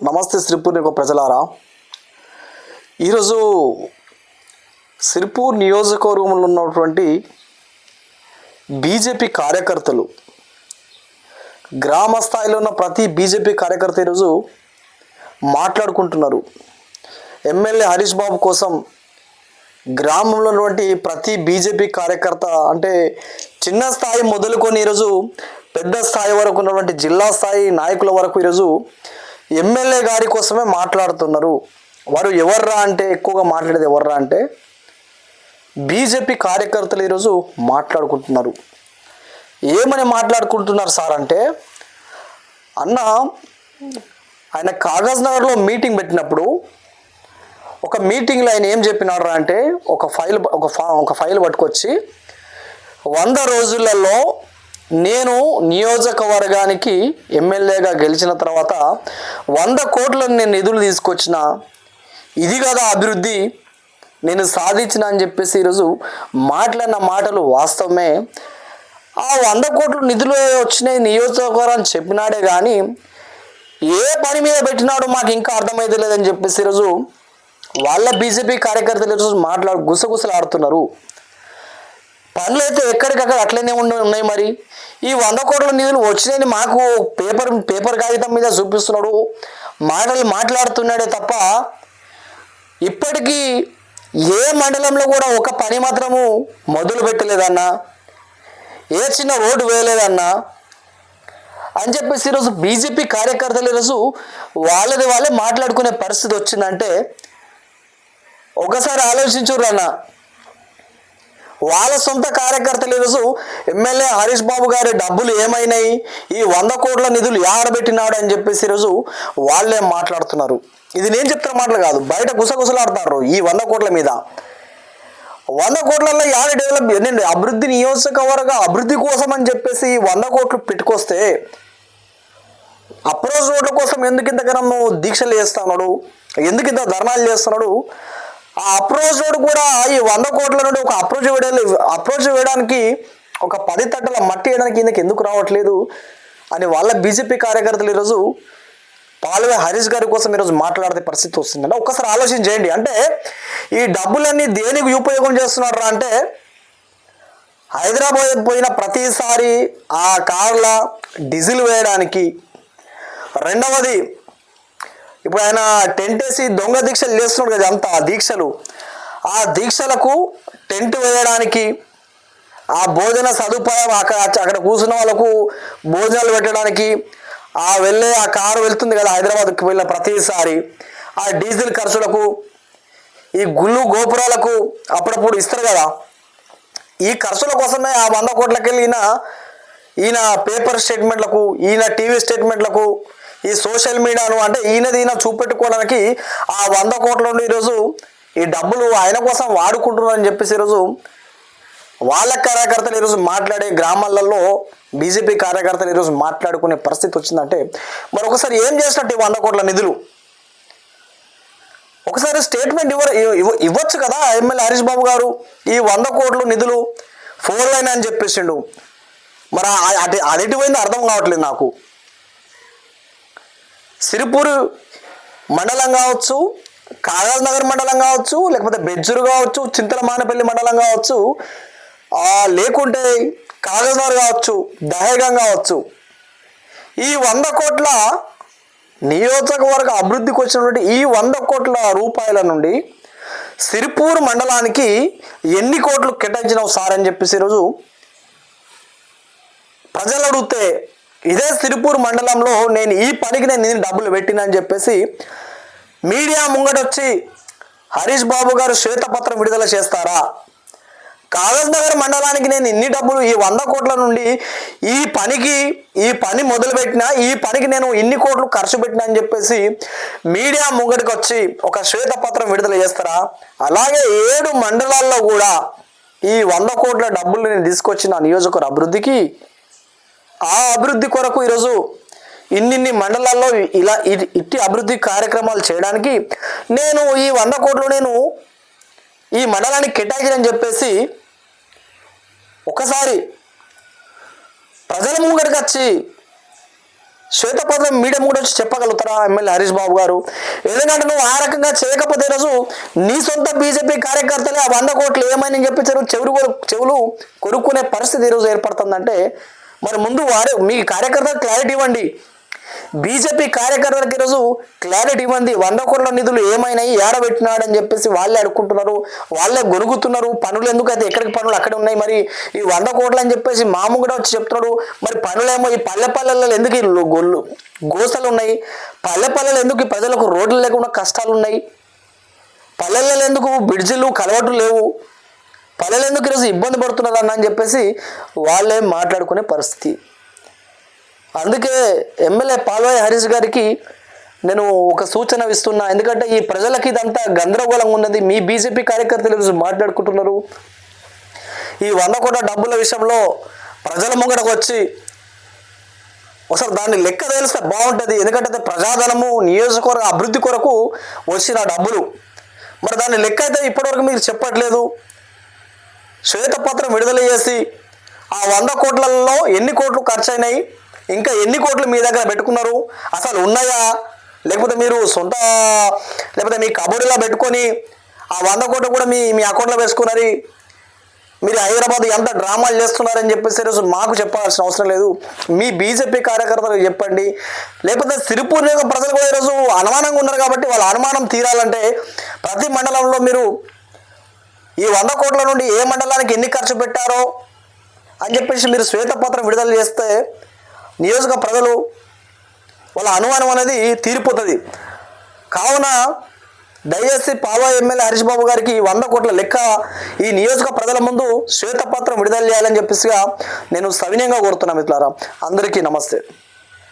నమస్తే సిరిపూర్ యొక్క ప్రజలారా. ఈరోజు సిరిపూర్ నియోజకవర్గంలో ఉన్నటువంటి బీజేపీ కార్యకర్తలు గ్రామ స్థాయిలో ఉన్న ప్రతి బీజేపీ కార్యకర్త ఈరోజు మాట్లాడుకుంటున్నారు. ఎమ్మెల్యే హరీష్ బాబు కోసం గ్రామంలో ఉన్నటువంటి ప్రతి బీజేపీ కార్యకర్త అంటే చిన్న స్థాయి మొదలుకొని ఈరోజు పెద్ద స్థాయి వరకు ఉన్నటువంటి జిల్లా స్థాయి నాయకుల వరకు ఈరోజు ఎమ్మెల్యే గారి కోసమే మాట్లాడుతున్నారు. వారు ఎవర్రా అంటే ఎక్కువగా మాట్లాడేది ఎవర్రా అంటే బీజేపీ కార్యకర్తలు ఈరోజు మాట్లాడుకుంటున్నారు. ఏమని మాట్లాడుకుంటున్నారు సార్ అంటే అన్న ఆయన కాగజ్ నగర్లో మీటింగ్ పెట్టినప్పుడు ఒక మీటింగ్లో ఆయన ఏం చెప్పినాడు అంటే ఒక ఫైల్ ఒక ఫా ఒక ఫైల్ పట్టుకొచ్చి వంద రోజులలో నేను నియోజకవర్గానికి ఎమ్మెల్యేగా గెలిచిన తర్వాత వంద కోట్లను నేను నిధులు తీసుకొచ్చిన ఇది కదా అభివృద్ధి నేను సాధించిన అని చెప్పేసి ఈరోజు మాట్లాడిన మాటలు వాస్తవమే. ఆ వంద కోట్లు నిధులు వచ్చినాయి నియోజకవర్గం చెప్పినాడే కానీ ఏ పని మీద పెట్టినాడో మాకు ఇంకా అర్థమైతే లేదని చెప్పేసి ఈరోజు వాళ్ళ బీజేపీ కార్యకర్తలు ఈరోజు మాట్లాడు గుసగుసలాడుతున్నారు. పనులు అయితే ఎక్కడికక్కడ అట్లనే ఉన్నాయి మరి. ఈ వంద కోట్ల నిధులు వచ్చినాయని మాకు పేపర్ పేపర్ కాగితం మీద చూపిస్తున్నాడు. మాటలు మాట్లాడుతున్నాడే తప్ప ఇప్పటికీ ఏ మండలంలో కూడా ఒక పని మాత్రము మొదలు పెట్టలేదన్నా. ఏ చిన్న రోడ్డు వేయలేదన్నా. అని చెప్పేసి ఈరోజు బీజేపీ కార్యకర్తలు ఈరోజు వాళ్ళది వాళ్ళే మాట్లాడుకునే పరిస్థితి వచ్చిందంటే ఒకసారి ఆలోచించుర్రు వాళ్ళ సొంత కార్యకర్తలు ఈరోజు ఎమ్మెల్యే హరీష్ బాబు గారి డబ్బులు ఏమైనాయి? ఈ వంద కోట్ల నిధులు ఆడబెట్టినాడు అని చెప్పేసి ఈరోజు వాళ్ళే మాట్లాడుతున్నారు. ఇది నేను చెప్తున్న మాటలు కాదు బయట గుసగుసలాడతారు ఈ వంద కోట్ల మీద. వంద కోట్లలో యాడ డెవలప్ నేను అభివృద్ధి నియోజకవర్గ అభివృద్ధి కోసం అని చెప్పేసి వంద కోట్లు పెట్టుకొస్తే అప్రోచ్ రోడ్ల కోసం ఎందుకు ఇంతకన్నా దీక్షలు చేస్తున్నాడు? ఎందుకు ఇంత ధర్నాలు చేస్తున్నాడు? ఆ అప్రోచ్ రోడ్ కూడా ఈ వంద కోట్ల నుండి ఒక అప్రోచ్ వేయడం అప్రోచ్ వేయడానికి ఒక పది తట్టల మట్టి వేయడానికి ఇందుకు ఎందుకు రావట్లేదు అని వాళ్ళ బీజేపీ కార్యకర్తలు ఈరోజు పాల్వే హరీష్ గారి కోసం ఈరోజు మాట్లాడే పరిస్థితి వస్తుందంటే ఒక్కసారి ఆలోచన చేయండి. అంటే ఈ డబ్బులన్నీ దేనికి ఉపయోగం చేస్తున్నారా అంటే హైదరాబాద్ పోయిన ప్రతిసారి ఆ కార్ల డీజిల్ వేయడానికి రెండవది ఇప్పుడు ఆయన టెంట్ వేసి దొంగ దీక్షలు చేస్తున్నాడు కదా అంత ఆ దీక్షలు. ఆ దీక్షలకు టెంట్ వేయడానికి ఆ భోజన సదుపాయం అక్కడ అక్కడ కూర్చున్న వాళ్ళకు భోజనాలు పెట్టడానికి ఆ వెళ్ళే ఆ కారు వెళ్తుంది కదా హైదరాబాద్కి వెళ్ళిన ప్రతిసారి ఆ డీజిల్ ఖర్చులకు ఈ గుళ్ళు గోపురాలకు అప్పుడప్పుడు ఇస్తారు కదా. ఈ ఖర్చుల కోసమే ఆ వంద కోట్లకి వెళ్ళిన ఈయన పేపర్ స్టేట్మెంట్లకు ఈయన టీవీ స్టేట్మెంట్లకు ఈ సోషల్ మీడియాను అంటే ఈయనది ఈయన చూపెట్టుకోవడానికి ఆ వంద కోట్ల నుండి ఈరోజు ఈ డబ్బులు ఆయన కోసం వాడుకుంటున్నారని చెప్పేసి ఈరోజు వాళ్ళ కార్యకర్తలు ఈరోజు మాట్లాడే గ్రామాలలో బీజేపీ కార్యకర్తలు ఈరోజు మాట్లాడుకునే పరిస్థితి వచ్చిందంటే మరి ఒకసారి ఏం చేసినట్టు ఈ వంద కోట్ల నిధులు? ఒకసారి స్టేట్మెంట్ ఇవ్వ ఇవ్వచ్చు కదా ఎమ్మెల్యే హరీష్ బాబు గారు? ఈ వంద కోట్లు నిధులు ఫోర్ లైన్ అని చెప్పేసిండు. మరి అది అటు అర్థం కావట్లేదు నాకు. సిరిపూరు మండలం కావచ్చు కాగజ్ నగర్ మండలం కావచ్చు లేకపోతే బెజ్జూరు కావచ్చు చింతలమానపల్లి మండలం కావచ్చు లేకుంటే కాగజ్ నగర్ కావచ్చు దహేగం కావచ్చు ఈ వంద కోట్ల నియోజకవర్గ అభివృద్ధికి వచ్చినటువంటి ఈ వంద కోట్ల రూపాయల నుండి సిరిపూర్ మండలానికి ఎన్ని కోట్లు కేటాయించినావు సార్ అని చెప్పేసి ఈరోజు ప్రజలు అడిగితే ఇదే సిరిపూర్ మండలంలో నేను ఈ పనికి నేను డబ్బులు పెట్టినని అని చెప్పేసి మీడియా ముంగటొచ్చి హరీష్ బాబు గారు శ్వేతపత్రం విడుదల చేస్తారా? కాగజ్ నగర్ మండలానికి నేను ఇన్ని డబ్బులు ఈ వంద కోట్ల నుండి ఈ పనికి ఈ పని మొదలుపెట్టిన ఈ పనికి నేను ఇన్ని కోట్లు ఖర్చు పెట్టినా అని చెప్పేసి మీడియా ముంగడికి వచ్చి ఒక శ్వేతపత్రం విడుదల చేస్తారా? అలాగే ఏడు మండలాల్లో కూడా ఈ వంద కోట్ల డబ్బులు నేను తీసుకొచ్చిన నియోజకవర్గ అభివృద్ధికి ఆ అభివృద్ధి కొరకు ఈరోజు ఇన్నిన్ని మండలాల్లో ఇలా ఇట్టి అభివృద్ధి కార్యక్రమాలు చేయడానికి నేను ఈ వంద కోట్లు నేను ఈ మండలానికి కేటాయించని చెప్పేసి ఒకసారి ప్రజల ముంగడికి వచ్చి శ్వేతపత్రం మీడియం కూడా వచ్చి చెప్పగలుగుతారా ఎమ్మెల్యే హరీష్ బాబు గారు? ఎందుకంటే నువ్వు ఆ రకంగా చేయకపోతే ఈరోజు నీ సొంత బీజేపీ కార్యకర్తలే ఆ వంద కోట్లు ఏమైందని చెప్పి చెవులు చెవులు కొరుక్కునే పరిస్థితి ఈరోజు ఏర్పడుతుందంటే మరి ముందు వారు మీ కార్యకర్తలకు క్లారిటీ ఇవ్వండి. బీజేపీ కార్యకర్తలకు ఈరోజు క్లారిటీ ఇవ్వండి. వంద కోట్ల నిధులు ఏమైనాయి ఏడబెట్టినాడు అని చెప్పేసి వాళ్ళే అడుక్కుంటున్నారు వాళ్ళే గొనుగుతున్నారు. పనులు ఎందుకు అయితే ఎక్కడికి పనులు అక్కడ ఉన్నాయి మరి? ఈ వంద కోట్లు అని చెప్పేసి మాము కూడా వచ్చి చెప్తున్నాడు. మరి పనులేమో ఈ పల్లె పల్లెల్లో ఎందుకు ఈ గొల్లు గోసలు ఉన్నాయి? పల్లె పల్లెలు ఎందుకు ఈ ప్రజలకు రోడ్లు లేకుండా కష్టాలు ఉన్నాయి? పల్లెల్లో ఎందుకు బ్రిడ్జిలు కలవట్లు లేవు? పల్లెలు ఎందుకు ఈరోజు ఇబ్బంది పడుతున్నారు అన్న అని చెప్పేసి వాళ్ళే మాట్లాడుకునే పరిస్థితి. అందుకే ఎమ్మెల్యే పాల్వాయి హరీష్ గారికి నేను ఒక సూచన ఇస్తున్నా. ఎందుకంటే ఈ ప్రజలకి ఇదంతా గందరగోళంగా ఉన్నది. మీ బీజేపీ కార్యకర్తలు ఈరోజు మాట్లాడుకుంటున్నారు. ఈ వంద కోట్ల డబ్బుల విషయంలో ప్రజల ముంగడకు వచ్చి అసలు దాన్ని లెక్క తెలిస్తే బాగుంటుంది. ఎందుకంటే అది ప్రజాధనము నియోజకవర్గ అభివృద్ధి కొరకు వచ్చిన డబ్బులు. మరి దాన్ని లెక్క అయితే ఇప్పటివరకు మీరు చెప్పట్లేదు. శ్వేతపత్రం విడుదల చేసి ఆ వంద కోట్లలో ఎన్ని కోట్లు ఖర్చు అయినాయి ఇంకా ఎన్ని కోట్లు మీ దగ్గర పెట్టుకున్నారు? అసలు ఉన్నాయా? లేకపోతే మీరు సొంత లేకపోతే మీ కబోర్డులో పెట్టుకొని ఆ వంద కోట్లు కూడా మీ మీ అకౌంట్లో వేసుకున్నారు? మీరు హైదరాబాద్ ఎంత డ్రామాలు చేస్తున్నారని చెప్పేసి రోజు మాకు చెప్పాల్సిన అవసరం లేదు. మీ బీజేపీ కార్యకర్తలకు చెప్పండి. లేకపోతే సిరిపూర్ నియోజక ప్రజలు కూడా ఈరోజు అనుమానంగా ఉన్నారు కాబట్టి వాళ్ళ అనుమానం తీరాలంటే ప్రతి మండలంలో మీరు ఈ వంద కోట్ల నుండి ఏ మండలానికి ఎన్ని ఖర్చు పెట్టారో అని చెప్పేసి మీరు శ్వేతపత్రం విడుదల చేస్తే నియోజక ప్రజలు వాళ్ళ అనుమానం అనేది తీరిపోతుంది. కావున దయచేసి పావా ఎమ్మెల్యే హరీష్ బాబు గారికి ఈ వంద కోట్ల లెక్క ఈ నియోజక ప్రజల ముందు శ్వేతపత్రం విడుదల చేయాలని చెప్పేసిగా నేను సవినయంగా కోరుతున్నాను మిత్రులారా. అందరికీ నమస్తే.